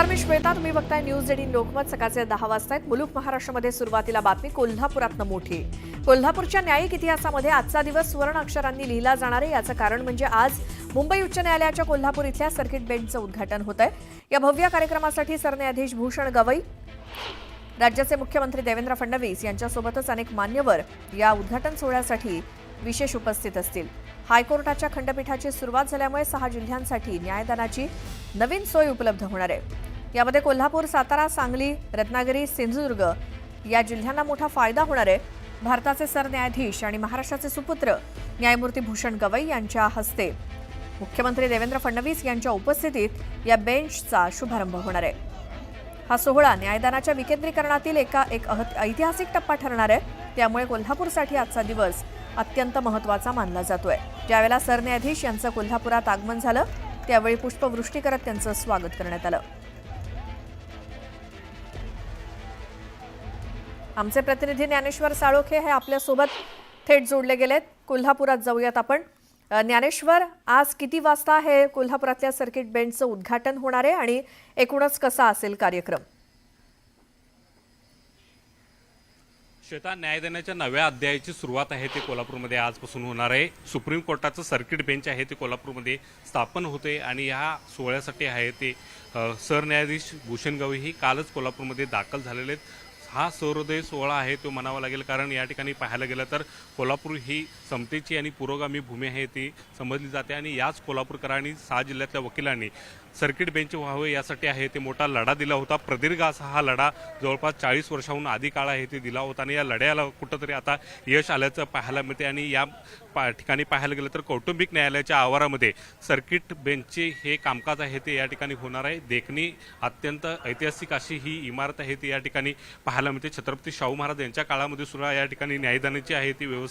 नमस्कार मी श्वेता. तुम्ही बघताय न्यूज एटीन लोकमत. सकाळचे दहा वाजता आहेत मुलुक महाराष्ट्रामध्ये सुरुवातीला बातमी कोल्हापुरातनं मोठी. कोल्हापूरच्या न्यायिक इतिहासामध्ये आजचा दिवस सुवर्ण अक्षरांनी लिहिला जाणार आहे. याचं कारण म्हणजे आज मुंबई उच्च न्यायालयाच्या कोल्हापूर इथल्या सर्किट बेंचचं उद्घाटन होत आहे या भव्य कार्यक्रमासाठी सरन्यायाधीश भूषण गवई राज्याचे मुख्यमंत्री देवेंद्र फडणवीस यांच्यासोबतच अनेक मान्यवर या उद्घाटन सोहळ्यासाठी विशेष उपस्थित असतील. हायकोर्टाच्या खंडपीठाची सुरुवात झाल्यामुळे सहा जिल्ह्यांसाठी न्यायदानाची नवीन सोय उपलब्ध होणार आहे. यामध्ये कोल्हापूर सातारा सांगली रत्नागिरी सिंधुदुर्ग या जिल्ह्यांना मोठा फायदा होणार आहे. भारताचे सरन्यायाधीश आणि महाराष्ट्राचे सुपुत्र न्यायमूर्ती भूषण गवई यांच्या हस्ते. मुख्यमंत्री देवेंद्र फडणवीस यांच्या उपस्थितीत या बेंचचा शुभारंभ होणार आहे. हा सोहळा न्यायदानाच्या विकेंद्रीकरणातील एका एक ऐतिहासिक टप्पा ठरणार आहे. त्यामुळे कोल्हापूरसाठी आजचा दिवस अत्यंत महत्त्वाचा मानला जातोय. ज्यावेळेला सरन्यायाधीश यांचं कोल्हापुरात आगमन झालं त्यावेळी पुष्पवृष्टी करत त्यांचं स्वागत करण्यात आलं. आमचे प्रतिनिधी ज्ञानेश्वर साळोखे हे आपल्यासोबत थेट जोडले गेलेत. कोल्हापुरात जाऊयात आपण. ज्ञानेश्वर आज किती वाजता हे कोल्हापुरातल्या सर्किट बेंचचं उद्घाटन होणार आहे आणि एकूणच कसा असेल कार्यक्रम? श्वेता न्यायदानाच्या नव्या अध्यायाची सुरुवात आहे ते कोल्हापूरमध्ये आजपासून होणार आहे. सुप्रीम कोर्टाचं सर्किट बेंच आहे ते कोल्हापूरमध्ये स्थापन होते आणि ह्या सोहळ्यासाठी आहे ते सरन्यायाधीश भूषण गवई ही कालच कोल्हापूरमध्ये दाखल झालेले आहेत. हा सहृदय सोहळा आहे तो म्हणावा लागेल. कारण या ठिकाणी पाहायला गेलं तर कोल्हापूर ही समतेची आणि पुरोगामी भूमी आहे ती समजली जाते आणि याच कोल्हापूरकरांनी सहा जिल्ह्यातल्या वकिलांनी सर्किट बेंच व्हावे यासाठी आहे ते मोठा लढा दिला होता. प्रदीर्घ असा हा लढा जवळपास चाळीस वर्षाहून आधी काळ आहे ते दिला होता आणि या लढ्याला कुठंतरी आता यश आल्याचं पाहायला मिळते आणि या पा ठिकाणी पाहायला गेलं तर कौटुंबिक न्यायालयाच्या आवारामध्ये सर्किट बेंचचे हे कामकाज आहे ते या ठिकाणी होणार आहे. देखणी अत्यंत ऐतिहासिक अशी ही इमारत आहे ती या ठिकाणी पाहायला मिळते. छत्रपती शाहू महाराज यांच्या काळामध्ये सुद्धा या ठिकाणी न्यायदानाची आहे ती व्यवस्था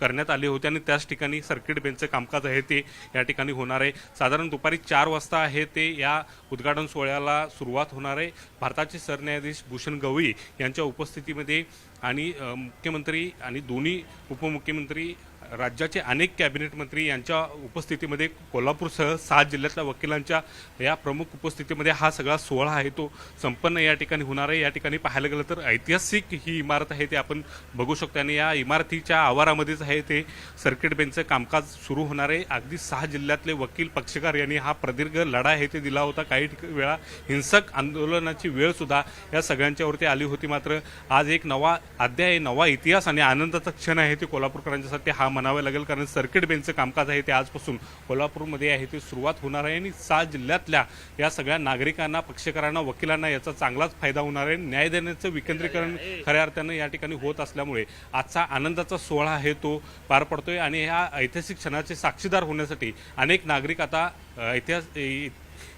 करण्यात आली होती आणि त्याच ठिकाणी सर्किट बेंचचं कामकाज आहे ते या ठिकाणी होणार आहे. साधारण दुपारी चार वाजता आहे ते या उद्घाटन सोहळ्याला सुरुवात होणार आहे. भारताचे सरन्यायाधीश भूषण गवई यांच्या उपस्थितीमध्ये आणि मुख्यमंत्री आणि दोन्ही उपमुख्यमंत्री राज्याचे अनेक कॅबिनेट मंत्री यांच्या उपस्थितीमध्ये कोल्हापूरसह सात जिल्ह्यातल्या वकिलांच्या या प्रमुख उपस्थितीमध्ये हा सगळा सोहळा आहे. तो संपन्न या ठिकाणी होणार आहे. या ठिकाणी पाहायला गेलं तर ऐतिहासिक ही इमारत आहे ते आपण बघू शकतो. आणि या इमारतीच्या आवारामध्येच आहे ते सर्किट बेंचचं कामकाज सुरू होणार आहे. अगदी सहा जिल्ह्यातले वकील पक्षकार यांनी हा प्रदीर्घ लढा आहे ते दिला होता. काही वेळा हिंसक आंदोलनाची वेळसुद्धा या सगळ्यांच्यावरती आली होती. मात्र आज एक नवा अध्याय नवा इतिहास आणि आनंदाचा क्षण आहे ते कोल्हापूरकरांच्यासाठी हा म्हणावं लागेल कारण सर्किट बेंचचं कामकाज आहे ते आजपासून कोल्हापूरमध्ये आहे ते सुरुवात होणार आहे आणि सहा जिल्ह्यातल्या या सगळ्या नागरिकांना पक्षकारांना वकिलांना याचा चांगलाच फायदा होणार आहे. न्याय देण्याचं विकेंद्रीकरण खऱ्या अर्थानं या ठिकाणी होत असल्यामुळे आजचा आनंदाचा सोहळा आहे तो पार पडतोय. आणि ह्या ऐतिहासिक क्षणाचे साक्षीदार होण्यासाठी अनेक नागरिक आता इतिहास इ-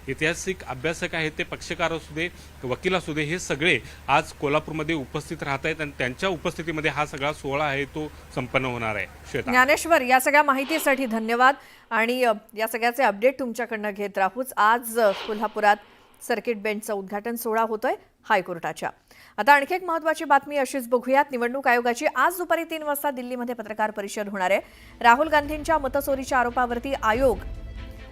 ऐतिहासिक अभ्यासक आहेत ते पक्षकार असू दे वकील असू दे हे सगळे आज कोल्हापूरमध्ये उपस्थित राहत आहेत आणि त्यांच्या उपस्थितीमध्ये हा सगळा सोहळा आहे तो संपन्न होणार आहे. ज्ञानेश्वर या सगळ्या माहितीसाठी धन्यवाद आणि या सगळ्याचे अपडेट तुमच्याकडनं घेत राहूच. आज कोल्हापुरात सर्किट बेंचचं उद्घाटन सोहळा होतोय हायकोर्टाच्या. आता आणखी एक महत्वाची बातमी अशीच बघूयात. निवडणूक आयोगाची आज दुपारी तीन वाजता दिल्लीमध्ये पत्रकार परिषद होणार आहे. राहुल गांधींच्या मतचोरीच्या आरोपावरती आयोग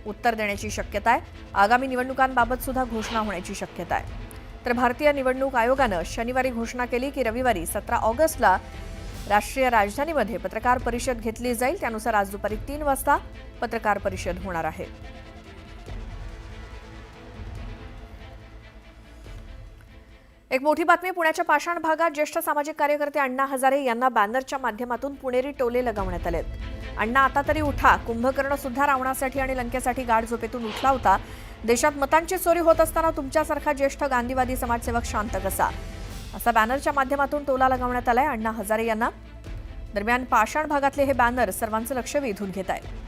उत्तर देण्याची शक्यता आहे. आगामी निवडणुकांबाबत सुद्धा घोषणा होण्याची शक्यता आहे. तर भारतीय निवडणूक आयोगानं शनिवारी घोषणा केली की रविवारी सतरा ऑगस्टला राष्ट्रीय राजधानीमध्ये पत्रकार परिषद घेतली जाईल. त्यानुसार आज दुपारी तीन वाजता पत्रकार परिषद होणार आहे. एक मोठी बातमी पुण्याच्या पाषाण भागात ज्येष्ठ सामाजिक कार्यकर्ते अण्णा हजारे यांना बॅनरच्या माध्यमातून पुणेरी टोले लगावण्यात आले अण्णा आता तरी उठा. कुंभकर्ण सुद्धा रावणासाठी आणि लंकेसाठी गाढ झोपेतून उठला होता. देशात मतांची चोरी होत असताना तुमच्यासारखा ज्येष्ठ गांधीवादी समाजसेवक शांत कसा? असा बॅनरच्या माध्यमातून टोला लगावण्यात आलाय अण्णा हजारे यांना. दरम्यान पाषाण भागातले हे बॅनर सर्वांचं लक्ष वेधून घेत आहे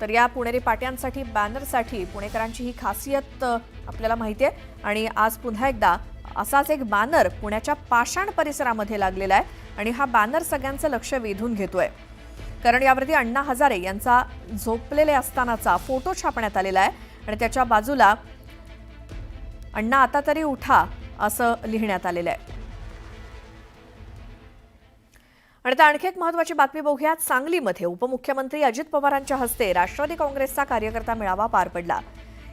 तर या पुणेरी पाट्यांसाठी बॅनरसाठी पुणेकरांची ही खासियत आपल्याला माहिती आहे. आणि आज पुन्हा एकदा असाच एक बॅनर पुण्याच्या पाषाण परिसरामध्ये लागलेला आहे आणि हा बॅनर सगळ्यांचं लक्ष वेधून घेतोय. कारण यावरती अण्णा हजारे यांचा झोपलेले असतानाचा फोटो छापण्यात आलेला आहे आणि त्याच्या बाजूला अण्णा आता तरी उठा असं लिहिण्यात आलेलं आहे. आणि आता आणखी एक महत्वाची बातमी बघूयात. सांगलीमध्ये उपमुख्यमंत्री अजित पवारांच्या हस्ते राष्ट्रवादी काँग्रेसचा कार्यकर्ता मेळावा पार पडला.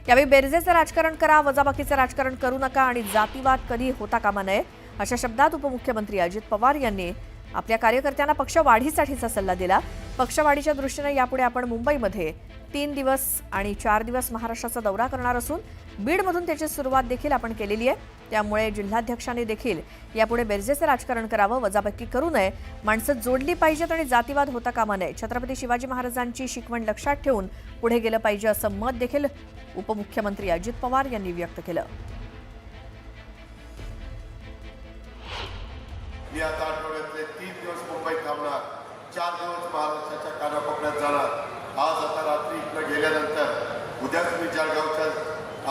यावेळी बेरजेचं राजकारण करा वजाबाकीचं राजकारण करू नका आणि जातीवाद कधी होता कामा नये अशा शब्दात उपमुख्यमंत्री अजित पवार यांनी आपल्या कार्यकर्त्यांना पक्ष वाढीसाठीचा सल्ला दिला. पक्षवाढीच्या दृष्टीने यापुढे आपण मुंबईमध्ये तीन दिवस आणि चार दिवस महाराष्ट्राचा दौरा करणार असून बीडमधून त्याची सुरुवात देखील आपण केलेली आहे. त्यामुळे जिल्हाध्यक्षांनी देखील यापुढे बेरजेचं राजकारण करावं वजाबाकी करू नये. माणसं जोडली पाहिजेत आणि जातीवाद होता कामा नये. छत्रपती शिवाजी महाराजांची शिकवण लक्षात ठेवून पुढे गेलं पाहिजे असं मत देखील उपमुख्यमंत्री अजित पवार यांनी व्यक्त केलं. मी आता आठवड्यातले तीन दिवस मुंबईत थांबणार चार दिवस महाराष्ट्राच्या कानाकोपऱ्यात जाणार आज आता रात्री इकडं गेल्यानंतर उद्याच मी जळगावच्या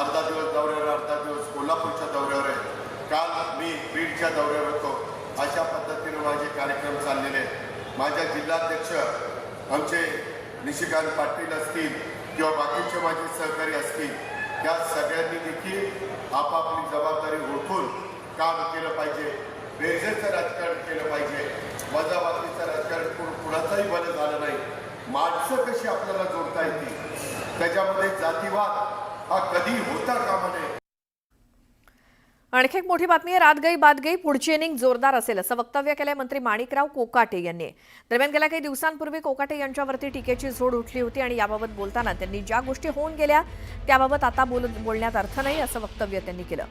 अर्धा दिवस दौऱ्यावर अर्धा दिवस कोल्हापूरच्या दौऱ्यावर आहे काल मी बीडच्या दौऱ्यावर होतो अशा पद्धतीने माझे कार्यक्रम चाललेले आहेत माझ्या जिल्हाध्यक्ष आमचे निशिकांत पाटील असतील किंवा बाकीचे माझे सहकारी असतील त्या सगळ्यांनी देखील आपापली जबाबदारी ओळखून काम केलं पाहिजे. बेरजेचं राजकारण केलं पाहिजे. वजाबाकीचं राजकारण कोण कुणाचंही बरं झालं नाही. माणसं कशी आपल्याला जोडता येतील? त्याच्यामध्ये जातीवाद हा कधी होता कामा नये. आणखी एक मोठी बातमी आहे रात गई बात गई पुढची इनिंग जोरदार असेल असं वक्तव्य केलंय मंत्री माणिकराव कोकाटे यांनी. दरम्यान गेल्या काही दिवसांपूर्वी कोकाटे यांच्यावरती टीकेची झोड उठली होती आणि याबाबत बोलताना त्यांनी ज्या गोष्टी होऊन गेल्या त्याबाबत आता बोल बोलण्यात अर्थ नाही असं वक्तव्य त्यांनी केलं.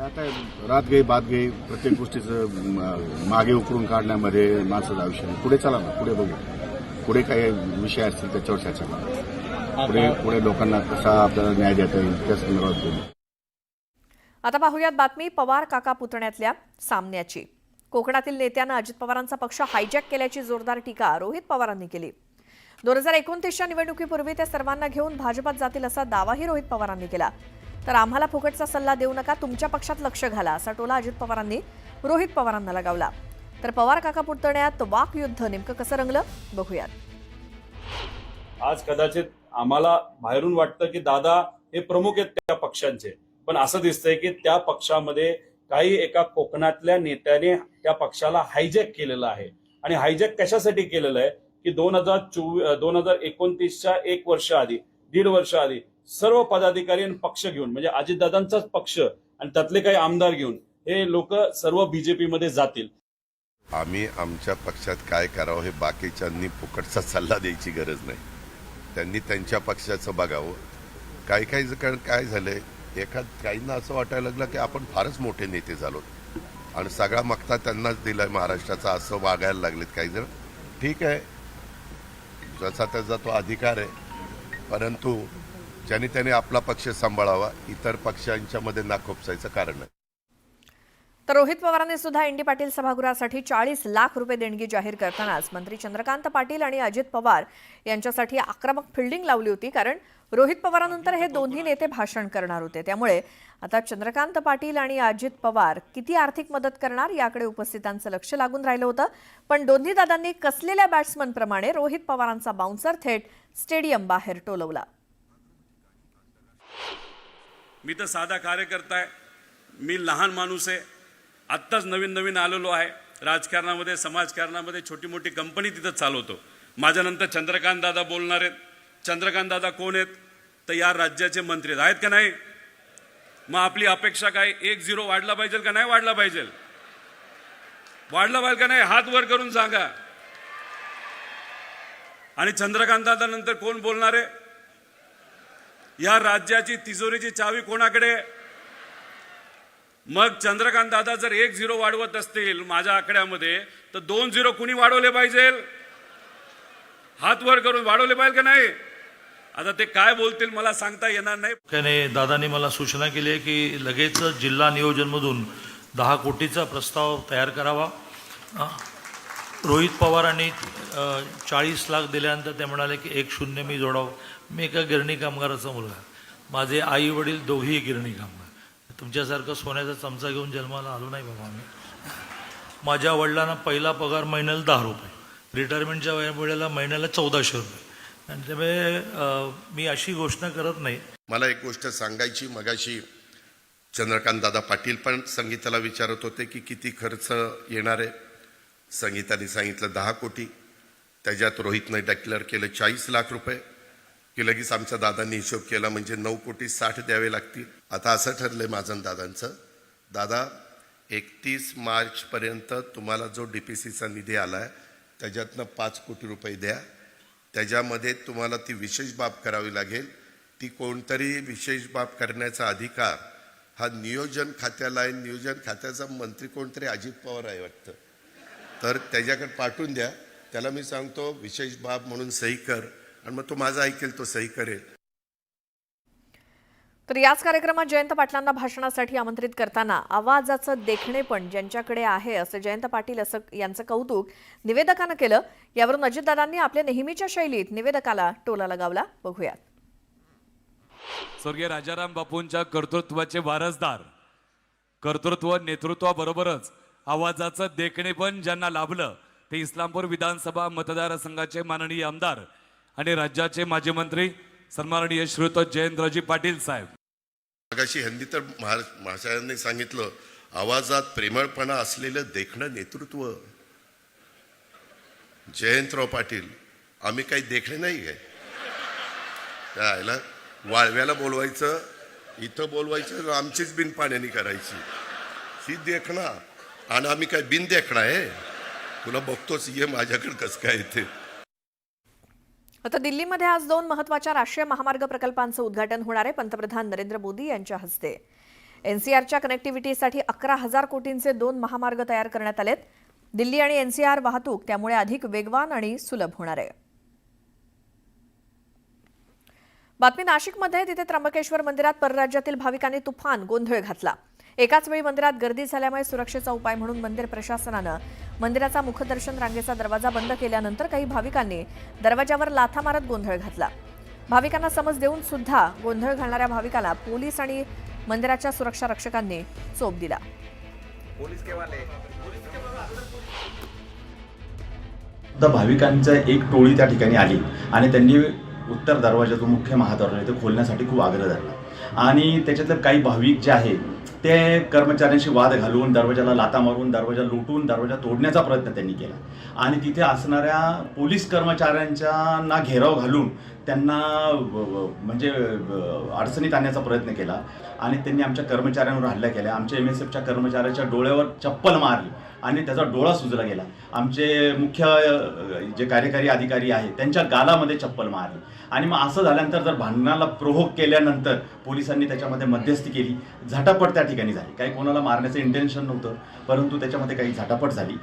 आता रात गई बात गई प्रत्येक गोष्टीचं मागे उकरून काढण्यामध्ये माणसाचं आयुष्य पुढे चला ना पुढे बघू. पुढे काही विषय असतील त्याच्यावर चर्चा करा. पुढे पुढे लोकांना कसा आपल्याला न्याय देता येईल त्या संदर्भात बोलू. आता पाहूयात बातमी पवार काका पुतण्यातल्या सामन्याची. कोकणातील नेत्यानं अजित पवारांचा पक्ष हायजॅक केल्याची जोरदार टीका रोहित पवारांनी केली. दोन हजार एकोणतीसच्या निवडणुकीपूर्वी ते सर्वांना घेऊन भाजपात जातील असा दावाही रोहित पवारांनी केला. तर आम्हाला फुकटचा सल्ला देऊ नका तुमच्या पक्षात लक्ष घाला असा टोला अजित पवारांनी रोहित पवारांना लगावला. तर पवार काका पुतण्यात वाकयुद्ध नेमकं कसं रंगलं? बघूयात. आज कदाचित आम्हाला बाहेरून वाटतं की दादा हे प्रमुख आहेत त्या पक्षांचे. पण असं दिसतंय की त्या पक्षामध्ये काही एका कोकणातल्या नेत्याने त्या पक्षाला हायजॅक केलेलं आहे. आणि हायजॅक कशासाठी केलेलं आहे? की दोन हजार चोवीस दोन हजार एकोणतीसच्या एक वर्ष आधी दीड वर्ष आधी सर्व पदाधिकारी आणि पक्ष घेऊन म्हणजे अजितदादांचाच पक्ष आणि त्यातले काही आमदार घेऊन हे लोक सर्व बीजेपी मध्ये जातील. आम्ही आमच्या पक्षात काय करावं हे बाकीच्यांनी फुकटचा सल्ला द्यायची गरज नाही. त्यांनी त्यांच्या पक्षाचं बघावं. काही काही जण काय झालंय एखाद काहींना असं वाटायला लागलं की आपण फारच मोठे नेते झालो. आणि सगळा मक्ता त्यांनाच दिलाय महाराष्ट्राचा असं वागायला लागलेत काही जण. ठीक आहे. जसा त्याचा तो अधिकार आहे. परंतु ज्याने त्याने आपला पक्ष सांभाळावा इतर पक्षांच्यामध्ये नाखोपसायचं कारण आहे तर रोहित पवारांनी सुद्धा इंडी पाटील सभागृहासाठी चाळीस लाख रुपये देणगी जाहीर करतानाच मंत्री चंद्रकांत पाटील आणि अजित पवार यांच्यासाठी आक्रमक फिल्डिंग लावली होती कारण रोहित पवारांनंतर हे दोन्ही नेते भाषण करणार होते. त्यामुळे आता चंद्रकांत पाटील आणि अजित पवार किती आर्थिक मदत करणार याकडे उपस्थितांचं लक्ष लागून राहिलं होतं. पण दोन्ही दादांनी कसलेल्या बॅट्समनप्रमाणे रोहित पवारांचा बाउन्सर थेट स्टेडियम बाहेर टोलवला. मी तर साधा कार्यकर्ता आहे. मी लहान माणूस आहे. आत्ताच नवीन नवीन आलेलो आहे. राजकारणामध्ये समाजकारणामध्ये छोटी मोठी कंपनी तिथं चालवतो. माझ्यानंतर चंद्रकांत दादा बोलणार आहेत. चंद्रकांत दादा कोण आहेत? तर या राज्याचे मंत्री आहेत का नाही? मग आपली अपेक्षा काय? एक झिरो वाढला पाहिजे का नाही वाढला पाहिजे? वाढला पाहिजे का नाही? हात वर करून सांगा. आणि चंद्रकांतदादा नंतर कोण बोलणार आहे? या राज्याची तिजोरीची चावी कोणाकडे आहे? मग चंद्रकांत दादा जर एक झिरो वाढवत असतील माझ्या आकड्यामध्ये तर दोन झिरो कुणी वाढवले पाहिजे? हात वर करून वाढवले पाहिजे का नाही? आता ते काय बोलतील मला सांगता येणार नाही. त्याने दादांनी मला सूचना केली आहे की लगेच जिल्हा नियोजनमधून दहा कोटीचा प्रस्ताव तयार करावा. रोहित पवारांनी चाळीस लाख दिल्यानंतर ते म्हणाले की एक शून्य मी जोडावं. मी एका गिरणी कामगाराचा मुलगा माझे आई वडील दोघेही गिरणी कामगार तुमच्यासारखं सोन्याचा चमचा घेऊन जन्माला आलो नाही बाबा मी माझ्या वडिलांना पहिला पगार महिन्याला दहा रुपये. रिटायरमेंटच्या वेळेला महिन्याला चौदाशे रुपये. आणि त्यामुळे मी अशी घोषणा करत नाही. मला एक गोष्ट सांगायची मगाशी चंद्रकांत दादा पाटील पण संगीताला विचारत होते की किती खर्च येणार आहे. संगीताने सांगितलं दहा कोटी. त्याच्यात रोहितने डिक्लेअर केलं चाळीस लाख रुपये. की लगेच आमच्या दादांनी हिशोब केला म्हणजे नऊ कोटी साठ द्यावे लागतील. आता असं ठरलंय माझं दादांचं. दादा एकतीस मार्चपर्यंत तुम्हाला जो डी पी सीचा निधी आला आहे त्याच्यातनं पाच कोटी रुपये द्या. त्याच्यामध्ये तुम्हाला ती विशेष बाब करावी लागेल. ती कोणतरी विशेष बाब करण्याचा अधिकार हा नियोजन खात्याला आहे. नियोजन खात्याचा मंत्री कोणतरी अजित पवार आहे वाटतं. तर त्याच्याकडे पाठवून द्या. त्याला मी सांगतो विशेष बाब म्हणून सही कर. आणि मग तो माझा ऐकेल तो सही करेल. तर याच कार्यक्रमात जयंत पाटलांना भाषणासाठी आमंत्रित करताना आवाजाचं देखणेपण ज्यांच्याकडे आहे असं जयंत पाटील असं यांचं कौतुक निवेदकानं केलं. यावरून अजितदादांनी आपल्या नेहमीच्या शैलीत निवेदकाला टोला लगावला. बघूयात. स्वर्गीय राजाराम बापूंच्या कर्तृत्वाचे वारसदार कर्तृत्व नेतृत्वाबरोबरच आवाजाचं देखणे पण ज्यांना लाभलं ते इस्लामपूर विधानसभा मतदारसंघाचे माननीय आमदार आणि राज्याचे माजी मंत्री सन्माननीय श्रीयुत जयंतरावजी पाटील साहेब. मगाशी हिंदी तर महाराज महाशयांनी सांगितलं आवाजात प्रेमळपणा असलेलं देखणं नेतृत्व. जयंतराव पाटील आम्ही काही देखणे नाही आहे. त्याला वाळव्याला बोलवायचं इथं बोलवायचं आमचीच बिन पाण्याने करायची. ही देखणा आणि आम्ही काय बिन देखणा आहे? तुला बघतोच ये माझ्याकडे कसं काय येते. आता दिल्लीमध्ये आज दोन महत्त्वाच्या राष्ट्रीय महामार्ग प्रकल्पांचं उद्घाटन होणार आहे पंतप्रधान नरेंद्र मोदी यांच्या हस्ते. एनसीआरच्या कनेक्टिव्हिटीसाठी अकरा हजार कोटींचे दोन महामार्ग तयार करण्यात आलेत. दिल्ली आणि एनसीआर वाहतूक त्यामुळे अधिक वेगवान आणि सुलभ होणार आहे. बातमी नाशिकमध्ये तिथे त्र्यंबकेश्वर मंदिरात परराज्यातील भाविकांनी तुफान गोंधळ घातला. एकाच वेळी मंदिरात गर्दी झाल्यामुळे सुरक्षेचा उपाय म्हणून मंदिर प्रशासनानं मंदिराचा मुखदर्शन रांगेचा दरवाजा बंद केल्यानंतर काही भाविकांनी दरवाजावर लाथा मारत गोंधळ घातला. भाविकांना समज देऊन सुद्धा गोंधळ घालणाऱ्या भाविकाला पोलीस आणि मंदिराच्या सुरक्षा रक्षकांनी चोप दिला. भाविकांचं एक टोळी त्या ठिकाणी आली आणि त्यांनी उत्तर दरवाजा जो मुख्य महाद्वार तो खोलण्यासाठी खूप आग्रह धरला. आणि त्याच्यातलं काही भाविक जे आहे ते कर्मचाऱ्यांशी वाद घालून दरवाजाला लाता मारून दरवाजा लुटून दरवाजा तोडण्याचा प्रयत्न त्यांनी केला. आणि तिथे असणाऱ्या पोलीस कर्मचाऱ्यांच्या घेराव घालून त्यांना म्हणजे अडचणीत आणण्याचा प्रयत्न केला. आणि त्यांनी आमच्या कर्मचाऱ्यांवर हल्ला केला. आमच्या एम एस एफच्या कर्मचाऱ्याच्या डोळ्यावर चप्पल मारली. आणि त्याचा डोळा सुजला गेला. आमचे मुख्य जे कार्यकारी अधिकारी आहेत त्यांच्या गालामध्ये चप्पल मारली. आणि मग असं झाल्यानंतर जर भांडणाला प्रोहोक केल्यानंतर पोलिसांनी त्याच्यामध्ये मध्यस्थी केली. झटापट त्या ठिकाणी झाली. काही कोणाला मारण्याचं इंटेन्शन नव्हतं परंतु त्याच्यामध्ये काही झटापट झाली.